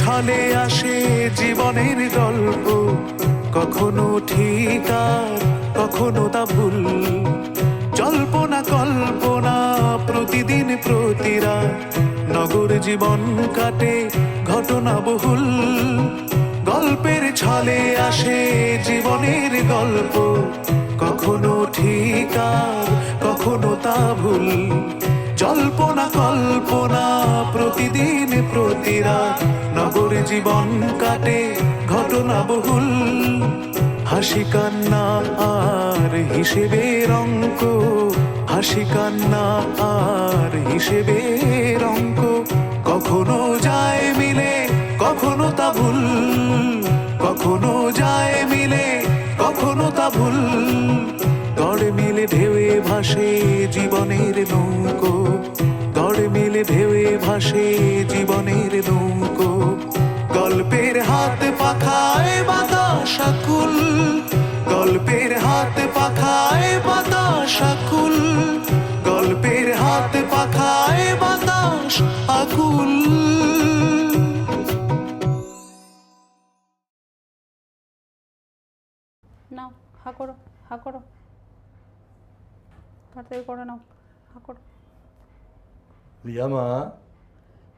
ছলে আসে জীবনের গল্প। কখনো ঠিক আর কখনো তা ভুল। জল্পনা, কল্পনা প্রতিদিন প্রতিরা নগর জীবন কাটে ঘটনা বহুল। গল্পের ছলে আসে জীবনের গল্প। কখনো ঠিক আর কখনো তা ভুল। জল্পনা, কল্পনা প্রতিদিন প্রতিরা জীবন কাটে ঘটনা বহুল হাসি কান্না আর হিসেবের অঙ্ক হাসি কান্না আর হিসেবের অঙ্ক কখনো যায় মিলে, কখনো তা ভুল। কখনো যায় মিলে, কখনো তা ভুল। গড় মিলে ঢেউয়ে ভাসে জীবনের নৌকো। গড় মিলে ঢেউয়ে ভাসে জীবনের নৌকো। তাড়াতাড়ি করে নাও। করো। রিয়া মা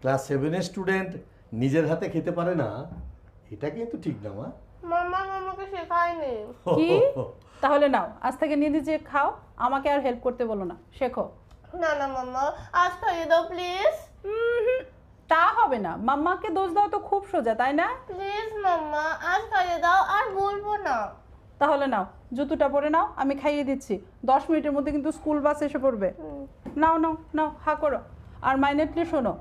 ক্লাস সেভেনের স্টুডেন্ট নিজের হাতে খেতে পারে না এটা কিন্তু ঠিক না মা? মামা আমাকে শেখায়নি। কি? তাহলে নাও আজ থেকে নিজে যে খাও আমাকে আর হেল্প করতে বলো না শেখো। না না মামা আজ খাইয়ে দাও প্লিজ তা হবে না মাম্মাকে দোষ দাও তো খুব সোজা তাই না? প্লিজ মাম্মা আজ খাইয়ে দাও আর বলব না। তাহলে নাও জুতোটা পরে নাও আমি খাইয়ে দিচ্ছি। দশ মিনিটের মধ্যে কিন্তু স্কুল বাস এসে পড়বে। নাও নাও নাও হা করো। আর মাইনেটলি শোনো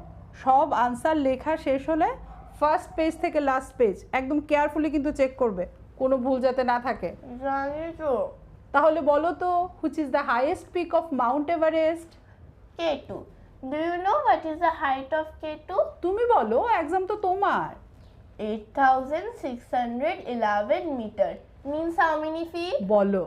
সব আনসার লেখা শেষ হলে ফার্স্ট পেজ থেকে লাস্ট পেজ একদম কেয়ারফুলি কিন্তু চেক করবে কোনো ভুল যাতে না থাকে। জানি তো তাহলে বলো তো which is the highest peak of Mount Everest K2 Do no know what is the height of K2? তুমি বলো এক্সাম তো তোমার। 8611 meter. Means how many feet? বলো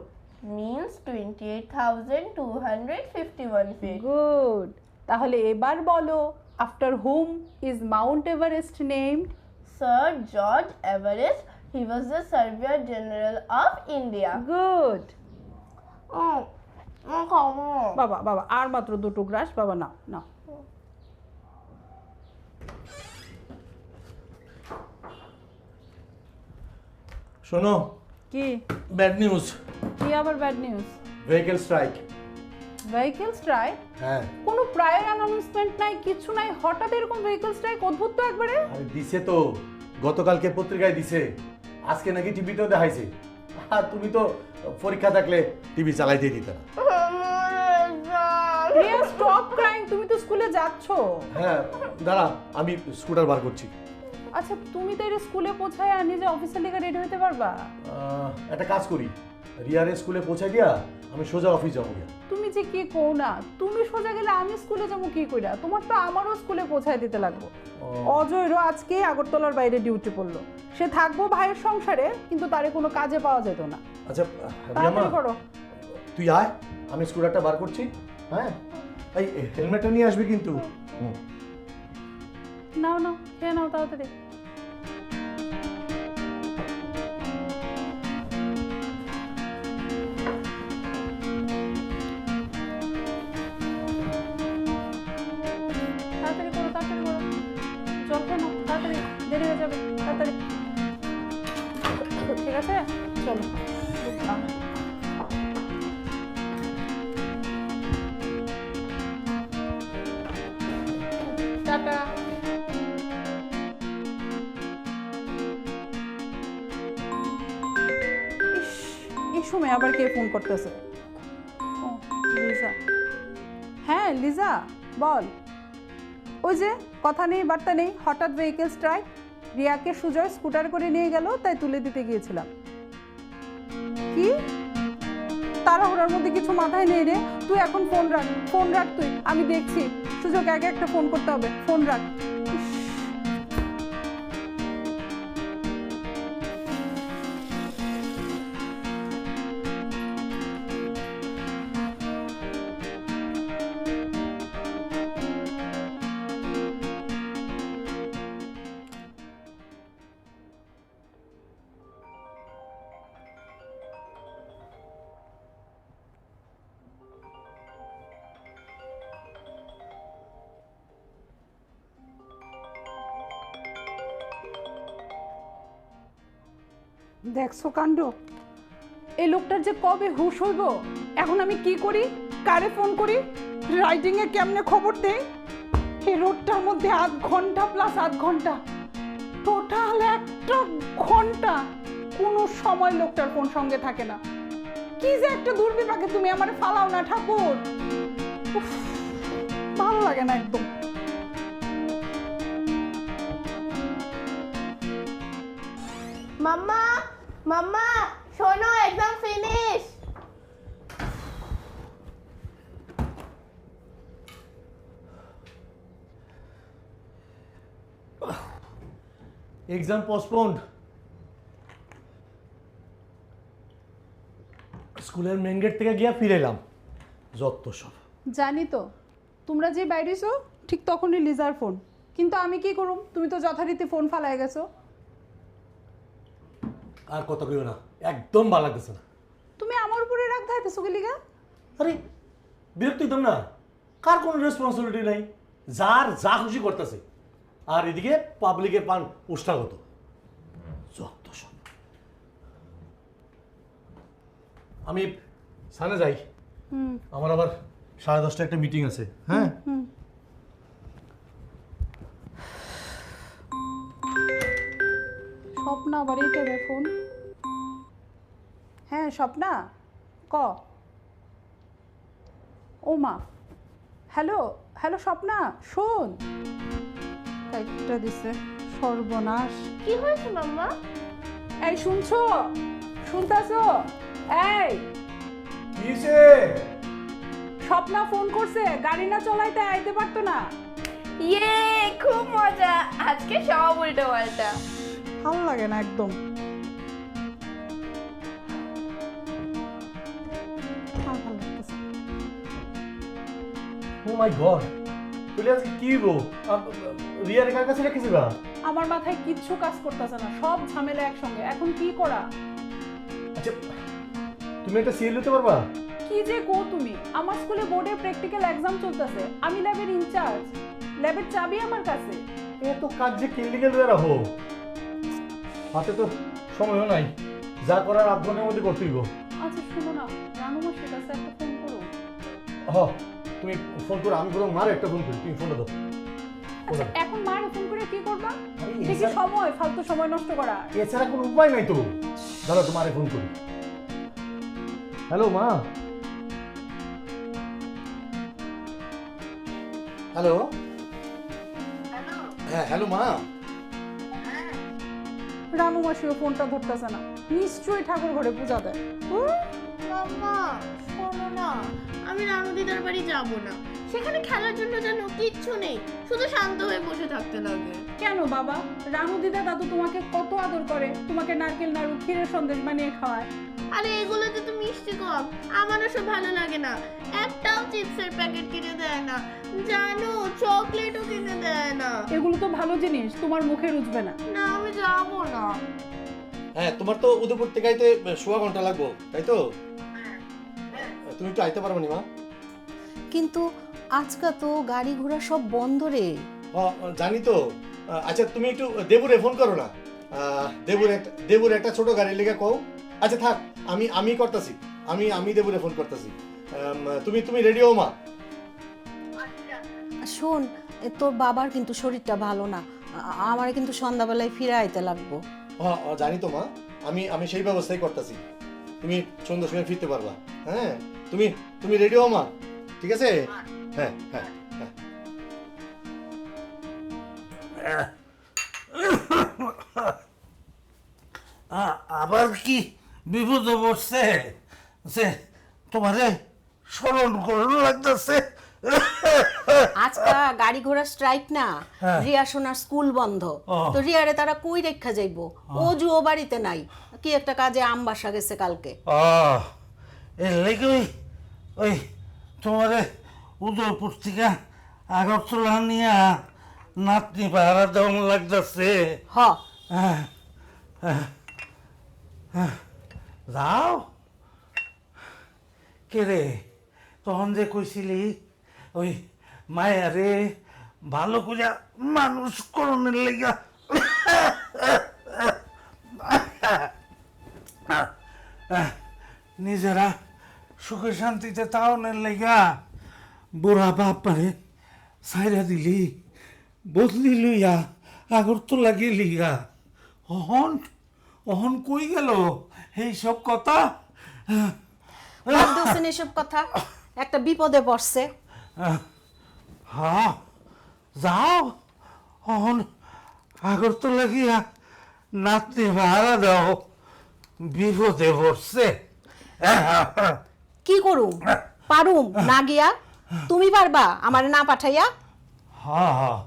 Means 28,251 feet. গুড তাহলে এবার বলো after hmm is Mount Everest named Sir George Everest, he was the Surveyor General of India. Good Oh, oh. বাবা বাবা আর মাত্র দুটো গ্রাস বাবা নাও নাও শোনো কি? ব্যাড নিউজ কি আবার bad news vehicle strike vehicle strike হ্যাঁ। কোনো প্রায়র অ্যানাউন্সমেন্ট নাই কিছু নাই হঠাৎ এরকম ভেহিকেল স্ট্রাইক অদ্ভুত তো একবারে। আরে দিছে তো। গতকালকে পত্রিকায় দিছে। আজকে নাকি টিভিতেও দেখাইছে। আর তুমি তো পরীক্ষা থাকলে টিভি চালাইতে দিতে না। স্টপ ক্রাইং তুমি তো স্কুলে যাচ্ছো। হ্যাঁ দাঁড়া আমি স্কুটার বার করছি। আচ্ছা তুমি তো এটা স্কুলে পৌঁছায় আর নিজে অফিসের লিগে রেডি হতে পারবা? একটা কাজ করি। রিয়ারে স্কুলে পৌঁছে দিয়া আমি সোজা অফিস যাব গিয়া। তুমি যে কি কও না তুমি সোজা গেলে আমি স্কুলে যাব কি কইরা? তোমার তো আমারও স্কুলে পৌঁছায় দিতে লাগবো। অজয়েরও আজকে আগরতলার বাইরে ডিউটি পড়ল। সে থাকব ভাইয়ের সংসারে কিন্তু তারে কোনো কাজে পাওয়া যেত না। আচ্ছা তাড়াতাড়ি করো। তুই আয় আমি স্কুটারটা বার করছি হ্যাঁ? এই হেলমেটটা নিয়ে আসবি কিন্তু। নাও নাও খেয়ে নাও তাড়াতাড়ি। টাটা এই সময় আবার কে ফোন করতেছে? হ্যাঁ লিজা, বল। ওই যে, কথা নেই, বার্তা নেই, হঠাৎ ভেহিকেল স্ট্রাইক রিয়াকে সুজয় স্কুটার করে নিয়ে গেল, তাই তুলে দিতে গিয়েছিলাম। কি? তাড়াহুড়ার মধ্যে কিছু মাথায় নেই রে। তুই এখন ফোন রাখ ফোন রাখ তুই, আমি দেখছি। সুযোগ আগে একটা ফোন করতে হবে। ফোন রাখ। দেখছ কাণ্ড? এই লোকটার যে কবে হুশ হইব? এখন আমি কি করি? কারে ফোন করি? রাইডিং এ কেমনে খবর দেই? এই রোডটার মধ্যে আধ ঘণ্টা প্লাস আধ ঘণ্টা। টোটাল একটা ঘণ্টা কোনো সময় লোকটার ফোন সঙ্গে থাকে না। কি যে একটা দুর্বিপাকে তুমি আমার ফালাও না, ঠাকুর। ভালো লাগে না একদম। মাম্মা মাম্মা শোনো এক্সাম ফিনিশ এক্সাম পোস্টপোন্ড স্কুলের মেন গেট থেকে গিয়া ফিরে এলাম। যত সব। জানি তো তোমরা যে বাইরেছো ঠিক তখনই লিজার ফোন কিন্তু আমি কি করুম? তুমি তো যথারীতি ফোন ফালাই গেছো। আর কত কইও না একদম ভালো লাগতেছে না। তুমি আমার উপরে রাগ ধাইতেছো কি লিগা? আরে বিরক্ত হইতাম না কার কোনো রেসপন্সিবিলিটি নাই যার যা খুশি করতেছে। আর এদিকে পাবলিকের পান উষ্ঠাগত। যত সব। আমি সানে যাই। আমার আবার সাড়ে দশটা একটা মিটিং আছে হ্যাঁ? স্বপ্না আবার এই ফোন। হ্যাঁ স্বপ্না ক? ও মা হ্যালো হ্যালো স্বপ্না শোন। কাইটটা দিছে সর্বনাশ। কি হয়েছে মাম্মা? এই শুনছো? শুনতাছো? এই। কিসে? স্বপ্না ফোন করছে গাড়ি না চলাইতে আইতে পারতো না। ইয়ে খুব মজা। আজকে সব উল্টো পাল্টা ভালো লাগে না একদম। ও মাই গড তুই আজকে কি গো রিয়া রেখার কাছে রেখেছি বা? আমার মাথায় কিচ্ছু কাজ করতেছে না সব ঝামেলা একসঙ্গে। এখন কি করা? আচ্ছা তুমি একটা সিএল দিতে পারবা? কি যে কো তুমি? আমার স্কুলে বোর্ডের প্র্যাকটিক্যাল এক্সাম চলতেছে। আমি ল্যাবের ইনচার্জ। ল্যাবের চাবি আমার কাছে। এত কাজ যে হয়ে রাখো হাতে তো সময়ও নাই। যা করার আধ ঘণ্টার মধ্যে করতেই গো আচ্ছা শোনো না। রানু মাসের কাছে একটা ফোন করো। হ তুমি ফোন করো আমি বরং মার একটা ফোন করি। তুমি ফোনটা দাও। আচ্ছা এখন মার ফোন করে কি করবা? দেখি সময়? ফালতু সময় নষ্ট করা। এছাড়া কোনো উপায় নাই তো। দাঁড়া তোমারে ফোন করি। হ্যালো মা। হ্যালো। হ্যাঁ হ্যালো মা। রানু মাসিও ফোনটা ধরতেছে না। নিশ্চয়ই ঠাকুর ঘরে পূজা দেয়। হুম? মাম্মা শোনো না আমি রানু দিদার বাড়ি যাব না। সেখানে খেলার জন্য যেন কিচ্ছু নেই শুধু শান্ত হয়ে বসে থাকতে লাগে। কেন বাবা? রানু দিদা দাদু তোমাকে কত আদর করে তোমাকে নারকেল নাড়ু ক্ষীরের সন্দেশ বানিয়ে খাওয়ায়। আরে এগুলোতে তো মিষ্টি কম আমার ওসব ভালো লাগে না। একটাও চিপসের প্যাকেট কিনে দেয় না। জানো চকলেটও কিনে দেয় না। এগুলো তো ভালো জিনিস তোমার মুখে রুচবে না। না আমি যাব না। হ্যাঁ তোমার তো উদয়পুর থেকে আইতে সোয়া ঘণ্টা লাগবো তাই তো? তুমি একটু আইতে পারবে মা? কিন্তু আজকাল তো গাড়ি ঘোড়া সব বন্ধ রে। জানি তো। আচ্ছা তুমি একটু দেবুরে ফোন করো না। আহ, দেবুর একটা দেবুর একটা ছোট গাড়ি লেগে কও। আচ্ছা থাক আমি আমি করতেছি। আমি আমি দেবুরে ফোন করতেছি। তুমি তুমি রেডি হও মা শোন এ তোর বাবার কিন্তু শরীরটা ভালো না। আমার কিন্তু সন্ধ্যাবেলায় ফিরে আইতে লাগবো। ও, ও, জানি তো মা। আমি আমি সেই ব্যবস্থাই করতেছি। তুমি সন্ধ্যার সময় ফিরতে পারবা। হ্যাঁ? তুমি তুমি রেডি হও মা। ঠিক আছে? হ্যাঁ হ্যাঁ হ্যাঁ। আ- আবার কি বিপদে যে তোমারে স্মরণ করুন লাগতেছে। আজকা গাড়ি ঘোড়া স্ট্রাইক না। হ্যাঁ। রিয়া সোনার স্কুল বন্ধ। তো রিয়ারে তারা কই রেখা যাইব? ও। বাড়িতে নাই। কি একটা কাজে আম বাসা গেছে কালকে। এর লেগে ওই ওই তোমারে উদয়পুর থেকে আগরতলা নিয়ে নাতনি পাহারা লাগতেছে। হ। হ্যাঁ, হ্যাঁ। যাও। কে রে? তখন যে কইছিলি, ওই মায়ারে ভালো করে মানুষ করণের লেগা নিজেরা সুখে শান্তিতে তাওনের লেগা বুড়া বাপ পারে সাইরা দিলি, বদলি লইয়া আগর তো লাগি লিগা অহন অহন কই গেল? এই সব কথা? এসব কথা। একটা বিপদে পড়ছে। হ্যাঁ যাও। অহন আগর তো লাগিয়া নাতনি ভাড়া দাও। বিপদে পড়ছে। কি করুম? পারুম না গিয়া? তুমি পারবা আমারে না পাঠাইয়া? হ্যাঁ হ্যাঁ।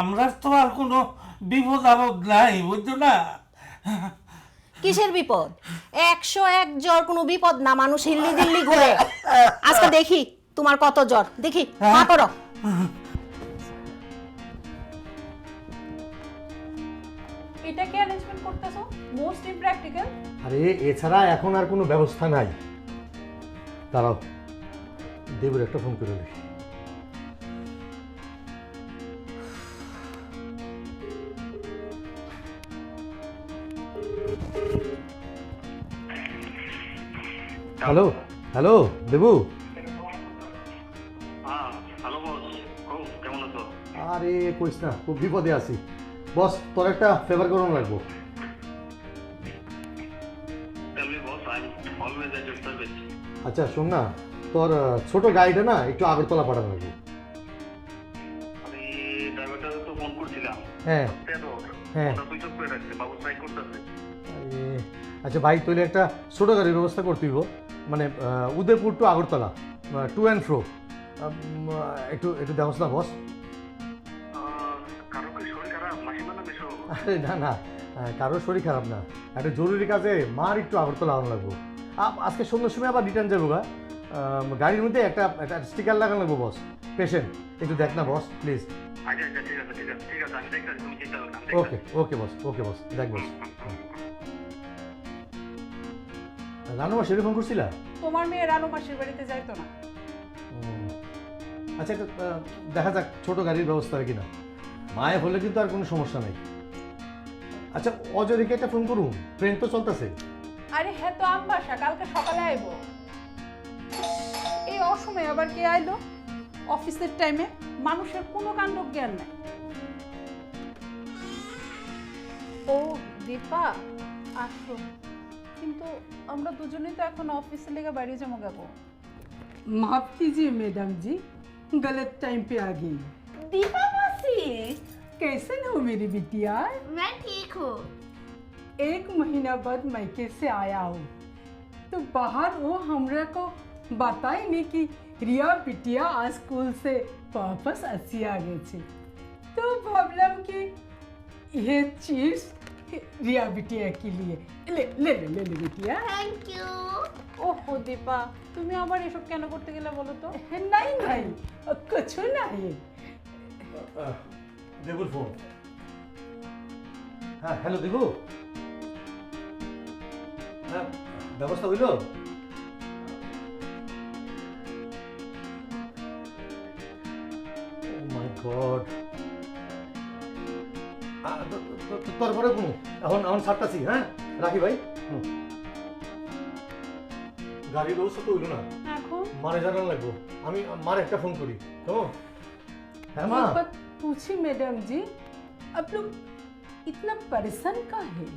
আমরা তো আর কোনো বিপদ আপদ নাই বুঝছ না? কিসের বিপদ? একশো এক জ্বর কোনো বিপদ না মানুষ হিল্লি দিল্লি ঘুরে। আজকে দেখি তোমার কত জ্বর। দেখি মা করো। এটা অ্যারেঞ্জমেন্ট করতেছো? মোস্ট ইমপ্র্যাকটিক্যাল আরে এছাড়া এখন আর কোনো ব্যবস্থা নাই। দাঁড়াও দেবুর একটা ফোন করে দেখি। Hello hello Debu. হ্যাঁ আরে কইস না খুব বিপদে আছি। বস তোর একটা ফেভার করুন লাগবো। আচ্ছা শোন না তোর ছোট গাড়িটা না একটু আগরতলা পাঠানো লাগবে। হ্যাঁ। হ্যাঁ। আচ্ছা ভাই তুই একটা ছোট গাড়ির ব্যবস্থা করতে হইব। মানে Udaipur to Agartala to and fro একটু একটু দেখোস না বস না আরে না না কারোর শরীর খারাপ না। একটা জরুরি কাজে মার একটু আগরতলা আনানো লাগবো। আজকে সন্ধ্যার সময় আবার রিটার্ন যাব গা। গাড়ির মধ্যে একটা একটা স্টিকার লাগানো লাগবো বস পেশেন্ট একটু দেখ না বস প্লিজ ওকে ওকে বস ওকে বস দেখ বস রানু মা সেরকম করছিলা? তোমার মেয়ে রানু মাসির বাড়িতে যাইতো না। আচ্ছা এটা দেখা যাক ছোট গাড়ির ব্যবস্থা হয় কিনা। মায়ে হলে কিন্তু আর কোনো সমস্যা নেই। আচ্ছা অজয়কে একটা ফোন করুন ট্রেন তো চলতেছে। আরে হ্যাঁ তো আমবাসা কালকে সকালে আইবো। এই অসময়ে আবার কে আইলো? অফিসের টাইমে মানুষের কোনো কাণ্ড জ্ঞান নাই। ও দীপা আসো। কিন্তু আমরা দুজনেই তো এখন অফিসে লেগে বাড়ি যাবো গাবো माफ कीजिए मैडम जी गलत टाइम पे आ गई দীপা মাসি कैसन हो मेरी बिटिया मैं ठीक हूँ एक महीना बाद मायके से आया हूँ तो बाहर वो हमरा को बताई नहीं कि रिया बिटिया आज स्कूल से वापस আসি आ গেছে तो ভাবলাম कि ये चीज रिया बिटिया के लिए ले ले ले ले ले बिटिया থ্যাংক ইউ ওহো দীপা তুমি আবার এসব কেন করতে গেলে বলো তো नहीं नहीं कुछ नहीं দেবুর ফোন হ্যাঁ হ্যালো দেবু হ্যাঁ ব্যবস্থা হইল মাই গড তারপরে কোনো এখন এখন ছাড়তাছি হ্যাঁ রাখি ভাই হুম। গাড়ির ব্যবস্থা তো হইল না এখন মারে জানান লাগবো আমি মার একটা ফোন করি তো হ্যাঁ মা एक बात पूछी मैडम जी आप लोग इतना परेशान का है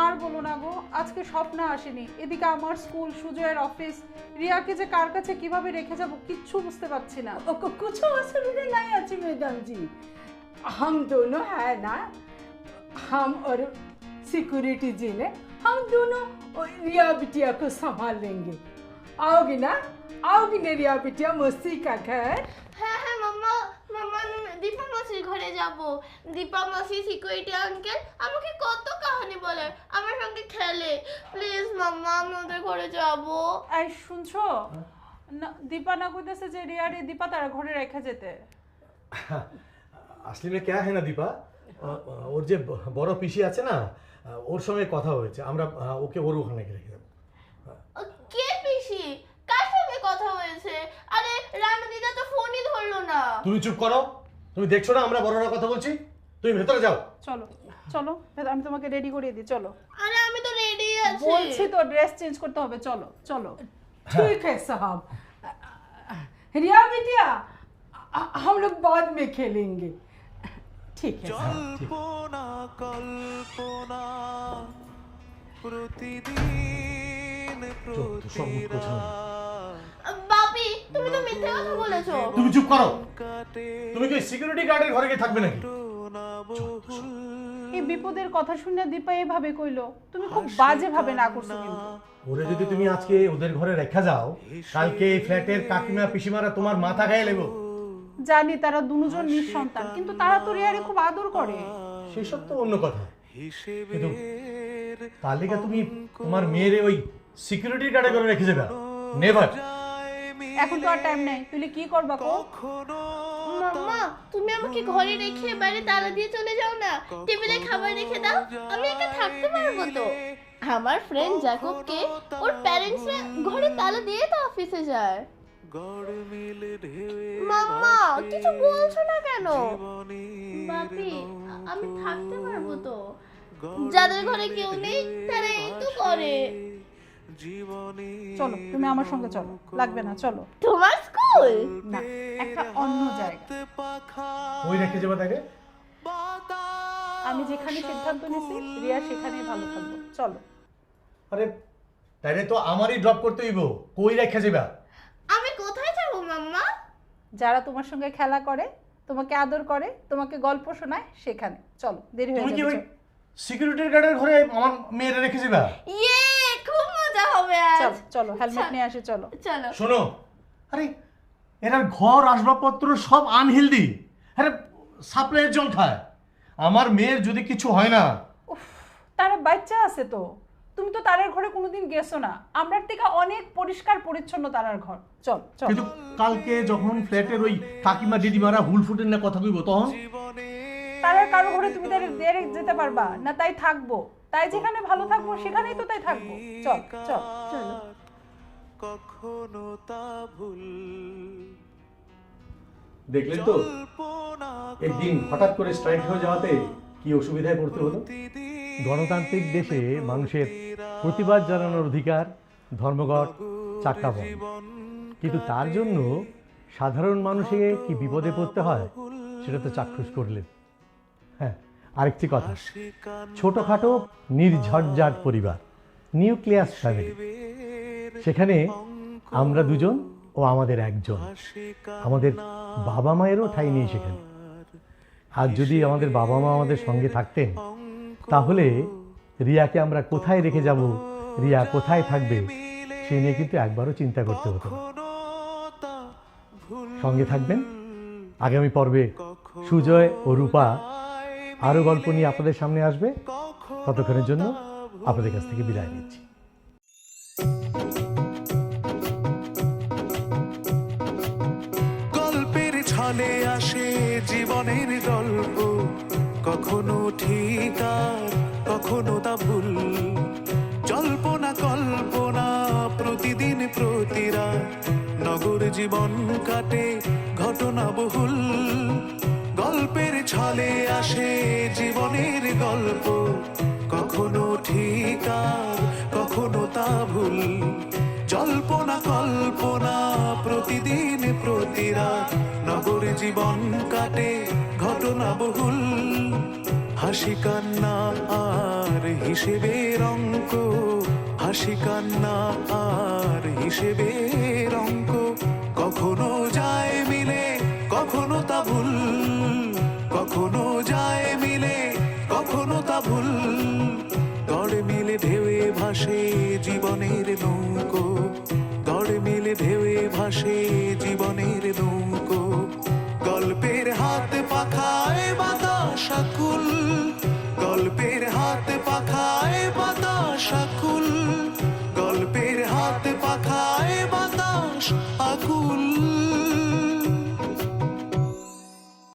আর বলো না গো আজকে স্বপ্ন আসেনি এদিকে আমার স্কুল সুজয়ের অফিস রিয়াকে যে কার কাছে কিভাবে রেখে যাব কিচ্ছু বুঝতে পারছি না ओ, कु- कुछ असुविधा नहीं अच्छी मैडम जी हम दोनों है ना हम और सिक्योरिटी जी ने हम दोनों रिया बिटिया को संभाल लेंगे आओगी ना आओगी ना रिया बिटिया मस्ती का घर হ্যাঁ হ্যাঁ মাম্মা মাম্মা দীপা মাসির ঘরে যাব দীপা মাসি সিকিউরিটি আঙ্কেল আমাকে কত কাহিনী বলে আমার সঙ্গে খেলে প্লিজ মাম্মা আমি ওদের ঘরে যাব এই শুনছো না দীপা না কইতেছে যে রিয়া রে দীপা তারা ঘরে রেখে যেতে আসলে में क्या है ना দীপা আ- ওর যে ব- বড় পিসি আছে না ওর সঙ্গে কথা হয়েছে আমরা আ, ওকে ওর ওখানে রেখে দেবো ও, কে পিসি কার সঙ্গে কথা হয়েছে আরে রানু দিদা তো ফোনই ধরলো না তুমি চুপ করো তুমি দেখছো না আমরা বড়রা কথা বলছি তুমি ভেতরে যাও চলো চলো আমি তোমাকে রেডি করিয়ে দিই চলো আরে আমি তো রেডি আছে বলছি তো ড্রেস চেঞ্জ করতে হবে চলো চলো ठीक है साहब रिया बिटिया हम लोग बाद में खेलेंगे ঠিক হ্যাঁ, জল্পনা কল্পনা প্রতিদিন বাপি তুমি তো চুপ করো। তুমি কি সিকিউরিটি গার্ডের ঘরে গিয়ে থাকবে নাকি? এই বিপদের কথা শুনে দীপা এভাবে কইলো। তুমি খুব বাজে ভাবে না করছ কিন্তু। ওরে যদি তুমি আজকে ওদের ঘরে রেখা যাও কালকে এই ফ্ল্যাটের কাকিমা পিসিমারা তোমার মাথা গায়ে লেবো। জানি তারা দুজন নিঃসন্তান কিন্তু তারা তো রিয়ারে খুব আদর করে। সেসব তো অন্য কথা। হিসেবের তালিকা তুমি তোমার মেয়ের ওই সিকিউরিটি গার্ডে করে রেখে যাবে নেভার এখন তো আর টাইম নেই। তুই কি করবা কো? কখনো মাম্মা তুমি আমাকে ঘরে রেখে বাইরে তালা দিয়ে চলে যাও না। টেবিলে খাবার রেখে দাও। আমি একা থাকতে পারব তো। আমার ফ্রেন্ড জ্যাকবকে ওর প্যারেন্টসরা ঘরে তালা দিয়ে তো অফিসে যায়। মাম্মা কিছু বলছো না কেন? বাপি আমি থাকতে পারব তো। যাদের ঘরে কেউ নেই তারা এই তো করে। চলো তুমি আমার সঙ্গে চলো লাগবে না চলো। তোমার স্কুল? না একটা অন্য জায়গা। ওই রেখে যাবে তাকে? আমি যেখানে সিদ্ধান্ত নিছি রিয়া সেখানেই ভালো থাকব। চলো। আরে তাইলে তো আমারই ড্রপ করতে হইব। কই রেখে যাবে? আমি কোথায় যাব মাম্মা? যারা তোমার সঙ্গে খেলা করে তোমাকে আদর করে তোমাকে গল্প শোনায় সেখানে। চলো দেরি হয়ে তুমি কি যাবে ওই সিকিউরিটি গার্ডের ঘরে আমার মেয়েরে রেখে যাবে? ইয়ে খুব মজা হবে চলো আজ চলো হেলমেট নিয়ে আসি চলো। চলো। শোনো আরে এরার ঘর আসবাবপত্র সব আনহেলদি আরে সাপ্লাইয়ের জল খায়। আমার মেয়ের যদি কিছু হয় না। উফ তারা বাচ্চা আছে তো। তুমি তো তারার ঘরে কোনোদিন গেছো না। আমরার থেকে অনেক পরিষ্কার পরিচ্ছন্ন তারার ঘর। চল চল। কিন্তু কালকে যখন ফ্ল্যাটের ওই কাকিমা দিদিমারা হুল ফুটের না কথা কইব তখন? তারার কারও ঘরে তুমি তাদের দেরে যেতে পারবা না তাই থাকব? তাই যেখানে ভালো থাকব সেখানেই তো তাই থাকব। চল চল। চলো। কখনো তা ভুল। দেখলেন তো? একদিন হঠাৎ করে স্ট্রাইক হয়ে যাওয়াতে কি অসুবিধায় পড়তে হলো? গণতান্ত্রিক দেশে মানুষের প্রতিবাদ জানানোর অধিকার ধর্মঘট চাক্কা বন্ধ কিন্তু তার জন্য সাধারণ মানুষকে কি বিপদে পড়তে হয়, সেটা তো চাক্ষুষ করলেন। হ্যাঁ আরেকটি কথা। ছোটোখাটো নির্ঝঞ্ঝাট পরিবার, নিউক্লিয়াস ফ্যামিলি। সেখানে আমরা দুজন ও আমাদের একজন। আমাদের বাবা মায়েরও ঠাই নেই সেখানে। আর যদি আমাদের বাবা মা আমাদের সঙ্গে থাকতেন তাহলে রিয়াকে আমরা কোথায় রেখে যাব? রিয়া কোথায় থাকবে? সে নিয়ে কিন্তু একবারও চিন্তা করতে হতো সঙ্গে থাকবেন আগামী পর্বে সুজয় ও রূপা আরও গল্প নিয়ে আপনাদের সামনে আসবে। ততক্ষণের জন্য আপনাদের কাছ থেকে বিদায় নিচ্ছি। গল্পের ছলে আসে জীবনের গল্প, কখনো ঠিক কখনো তা ভুল। জল্পনা, কল্পনা, প্রতিদিন প্রতিরা নগর জীবন কাটে ঘটনা বহুল। গল্পের ছলে আসে জীবনের গল্প। কখনো ঠিক কখনো তা ভুল। জল্পনা, কল্পনা, প্রতিদিন প্রতিরা নগর জীবন কাটে ঘটনা বহুল। হাসি কান্না আর হিসেবে রঙ্ক। হাসি কান্না আর হিসেবে রঙ্ক। কখনো